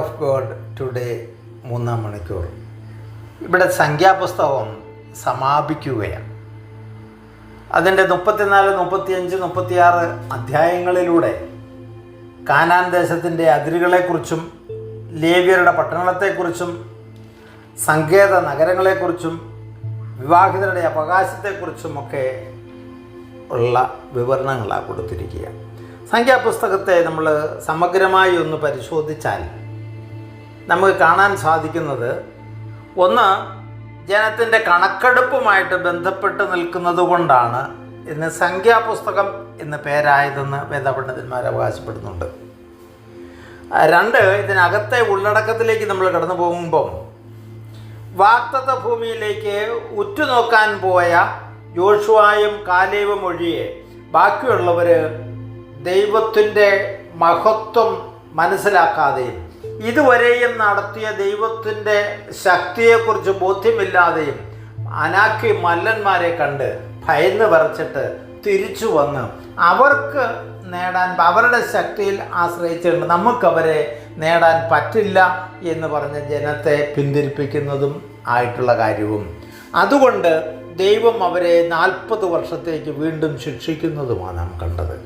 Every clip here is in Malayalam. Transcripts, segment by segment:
ഓഫ് ഗോഡ് ടുഡേ മൂന്നാം മണിക്കൂർ. ഇവിടെ സംഖ്യാപുസ്തകം സമാപിക്കുകയാണ്. അതിന്റെ മുപ്പത്തിനാല് മുപ്പത്തിയഞ്ച് മുപ്പത്തിയാറ് അധ്യായങ്ങളിലൂടെ കാനാൻ ദേശത്തിന്റെ അതിരുകളെക്കുറിച്ചും ലേവ്യരുടെ പട്ടണത്തെക്കുറിച്ചും സങ്കേത നഗരങ്ങളെക്കുറിച്ചും വിവാഹിതരുടെ അവകാശത്തെക്കുറിച്ചുമൊക്കെ ഉള്ള വിവരണങ്ങളാണ് കൊടുത്തിരിക്കുക. സംഖ്യാപുസ്തകത്തെ നമ്മൾ സമഗ്രമായി ഒന്ന് പരിശോധിച്ചാൽ നമുക്ക് കാണാൻ സാധിക്കുന്നത് ഒന്ന് ജനത്തിന്റെ കണക്കെടുപ്പുമായിട്ട് ബന്ധപ്പെട്ട് നിൽക്കുന്നത് കൊണ്ടാണ് ഇന്ന് സംഖ്യാപുസ്തകം എന്ന് പേരായതെന്ന് വേദപണ്ഡിതന്മാർ അവകാശപ്പെടുന്നുണ്ട്. രണ്ട് ഇതിനകത്തെ ഉള്ളടക്കത്തിലേക്ക് നമ്മൾ കടന്നു പോകുമ്പം വാക്തത്വ ഭൂമിയിലേക്ക് ഉറ്റുനോക്കാൻ പോയ ജോഷുവായും കാലേവും ഒഴിയെ ബാക്കിയുള്ളവർ ദൈവത്തിന്റെ മഹത്വം മനസ്സിലാക്കാതെയും ഇതുവരെയും നടത്തിയ ദൈവത്തിന്റെ ശക്തിയെക്കുറിച്ച് ബോധ്യമില്ലാതെയും അനാക്കി മല്ലന്മാരെ കണ്ട് ഭയന്ന് വരച്ചിട്ട് തിരിച്ചു വന്ന് അവർക്ക് നേടാൻ അവരുടെ ശക്തിയിൽ ആശ്രയിച്ചിട്ടുണ്ട്. നമുക്കവരെ നേടാൻ പറ്റില്ല എന്ന് പറഞ്ഞ് ജനത്തെ പിന്തിരിപ്പിക്കുന്നതും ആയിട്ടുള്ള കാര്യവും. അതുകൊണ്ട് ദൈവം അവരെ നാൽപ്പത് വർഷത്തേക്ക് വീണ്ടും ശിക്ഷിക്കുന്നതുമാണ് നാം കണ്ടത്.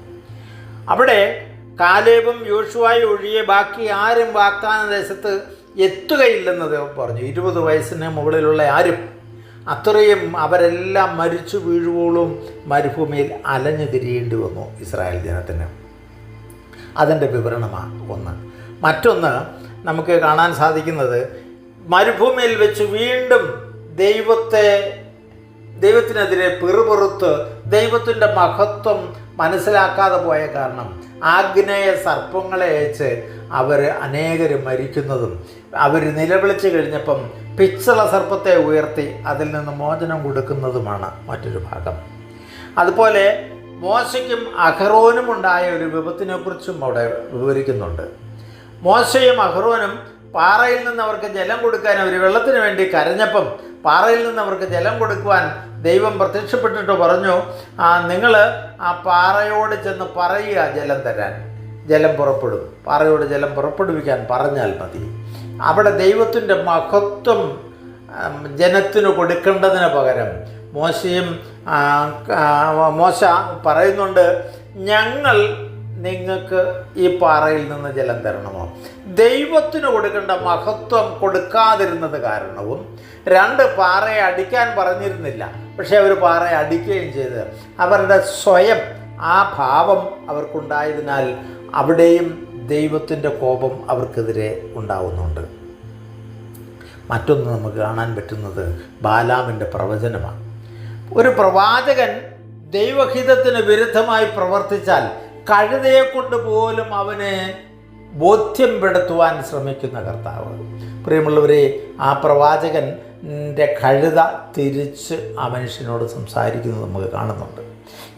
അവിടെ കാലേബും യോശുവായും ഒഴിയെ ബാക്കി ആരും വാഗ്ദാന ദേശത്ത് എത്തുകയില്ലെന്ന് ദൈവം പറഞ്ഞു. ഇരുപത് വയസ്സിന് മുകളിലുള്ള ആരും അത്രയും അവരെല്ലാം മരിച്ചു വീഴുവോളും മരുഭൂമിയിൽ അലഞ്ഞു തിരിയേണ്ടി വന്നു ഇസ്രായേൽ ജനത്തിന്. അതിന്റെ വിവരണമാണ് ഒന്ന്. മറ്റൊന്ന് നമുക്ക് കാണാൻ സാധിക്കുന്നത് മരുഭൂമിയിൽ വെച്ച് വീണ്ടും ദൈവത്തെ ദൈവത്തിനെതിരെ പിറുപിറുത്ത് ദൈവത്തിന്റെ മഹത്വം മനസ്സിലാക്കാതെ പോയ കാരണം ആഗ്നേയ സർപ്പങ്ങളെ അയച്ച് അവർ അനേകർ മരിക്കുന്നതും അവർ നിലവിളിച്ച് കഴിഞ്ഞപ്പം പിച്ചള സർപ്പത്തെ ഉയർത്തി അതിൽ നിന്ന് മോചനം കൊടുക്കുന്നതുമാണ് മറ്റൊരു ഭാഗം. അതുപോലെ മോശയ്ക്കും അഹറോനും ഉണ്ടായ ഒരു വിപത്തിനെക്കുറിച്ചും അവിടെ വിവരിക്കുന്നുണ്ട്. മോശയും അഹ്റോനും പാറയിൽ നിന്ന് അവർക്ക് ജലം കൊടുക്കാൻ അവർ വെള്ളത്തിന് വേണ്ടി കരഞ്ഞപ്പം പാറയിൽ നിന്ന് അവർക്ക് ജലം കൊടുക്കുവാൻ ദൈവം പ്രത്യക്ഷപ്പെട്ടിട്ട് പറഞ്ഞു നിങ്ങൾ ആ പാറയോട് ചെന്ന് പറയുക ജലം തരാൻ. ജലം പുറപ്പെടും. പാറയോട് ജലം പുറപ്പെടുവിക്കാൻ പറഞ്ഞാൽ മതി. അവിടെ ദൈവത്തിന്റെ മഹത്വം ജനത്തിന് കൊടുക്കേണ്ടതിന് പകരം മോശയും മോശ പറയുന്നുണ്ട് ഞങ്ങൾ നിങ്ങൾക്ക് ഈ പാറയിൽ നിന്ന് ജലം തരണമോ? ദൈവത്തിന് കൊടുക്കേണ്ട മഹത്വം കൊടുക്കാതിരുന്നത് കാരണവും രണ്ട് പാറയെ അടിക്കാൻ പറഞ്ഞിരുന്നില്ല. പക്ഷേ അവർ പാറയെ അടിക്കുകയും ചെയ്ത് അവരുടെ സ്വയം ആ ഭാവം അവർക്കുണ്ടായതിനാൽ അവിടെയും ദൈവത്തിന്റെ കോപം അവർക്കെതിരെ ഉണ്ടാവുന്നുണ്ട്. മറ്റൊന്ന് നമുക്ക് കാണാൻ പറ്റുന്നത് ബാലാമിന്റെ പ്രവചനമാണ്. ഒരു പ്രവാചകൻ ദൈവഹിതത്തിന് വിരുദ്ധമായി പ്രവർത്തിച്ചാൽ കഴുതയെ കൊണ്ട് പോലും അവനെ ബോധ്യപ്പെടുത്തുവാൻ ശ്രമിക്കുന്ന കർത്താവ്. പ്രിയമുള്ളവരെ ആ പ്രവാചകന്റെ കഴുത തിരിച്ച് ആ മനുഷ്യനോട് സംസാരിക്കുന്നത് നമുക്ക് കാണുന്നുണ്ട്.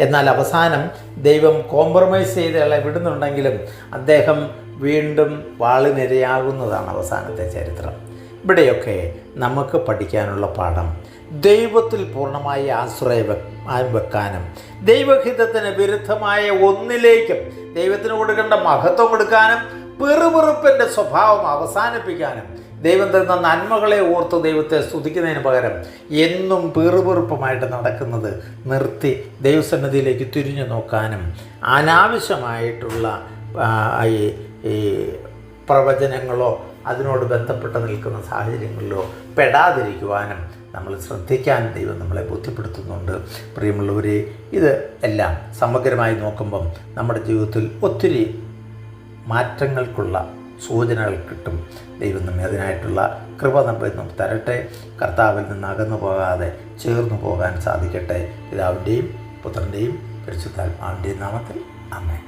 എന്നാൽ അവസാനം ദൈവം കോംപ്രമൈസ് ചെയ്ത് അയാളെ വിടുന്നുണ്ടെങ്കിലും അദ്ദേഹം വീണ്ടും വാളിനിരയാകുന്നതാണ് അവസാനത്തെ ചരിത്രം. ഇവിടെയൊക്കെ നമുക്ക് പഠിക്കാനുള്ള പാഠം ദൈവത്തിൽ പൂർണമായി ആശ്രയം വെക്കാനും ദൈവഹിതത്തിന് വിരുദ്ധമായ ഒന്നിലേക്കും ദൈവത്തിന് കൊടുക്കേണ്ട മഹത്വം കൊടുക്കാനും പെറുപെറുപ്പിന്റെ സ്വഭാവം അവസാനിപ്പിക്കാനും ദൈവം തരുന്ന നന്മകളെ ഓർത്ത് ദൈവത്തെ സ്തുതിക്കുന്നതിന് പകരം എന്നും പെറുപെറുപ്പുമായിട്ട് നടക്കുന്നത് നിർത്തി ദൈവസന്നിധിയിലേക്ക് തിരിഞ്ഞു നോക്കാനും അനാവശ്യമായിട്ടുള്ള ഈ പ്രവചനങ്ങളോ അതിനോട് ബന്ധപ്പെട്ട് നിൽക്കുന്ന സാഹചര്യങ്ങളിലോ പെടാതിരിക്കുവാനും നമ്മൾ ശ്രദ്ധിക്കാൻ ദൈവം നമ്മളെ ബോധ്യപ്പെടുത്തുന്നുണ്ട്. പ്രിയമുള്ളവരെ ഇത് എല്ലാം സമഗ്രമായി നോക്കുമ്പം നമ്മുടെ ജീവിതത്തിൽ ഒത്തിരി മാറ്റങ്ങൾക്കുള്ള സൂചനകൾ കിട്ടും. ദൈവം നമ്മെ അതിനായിട്ടുള്ള കൃപ നമ്മെ തരട്ടെ. കർത്താവിൽ നിന്ന് അകന്നു പോകാതെ ചേർന്നു പോകാൻ സാധിക്കട്ടെ. പിതാവിന്റെയും പുത്രന്റെയും പരിശുദ്ധാത്മാവിന്റെയും നാമത്തിൽ അമ്മേ